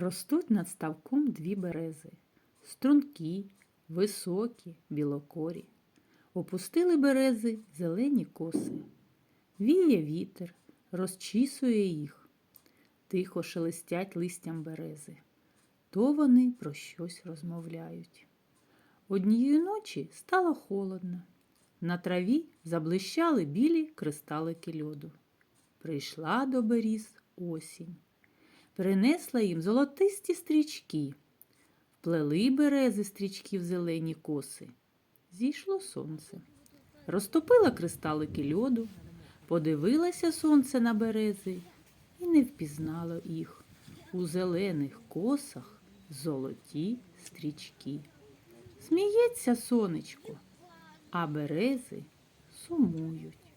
Ростуть над ставком дві берези, стрункі, високі, білокорі. Опустили берези зелені коси. Віє вітер, розчісує їх. Тихо шелестять листям берези. То вони про щось розмовляють. Однієї ночі стало холодно. На траві заблищали білі кристалики льоду. Прийшла до беріз осінь. Принесла їм золотисті стрічки. Вплели берези стрічки в зелені коси. Зійшло сонце. Розтопила кристалики льоду, подивилася сонце на берези і не впізнало їх. У зелених косах золоті стрічки. Сміється сонечко, а берези сумують.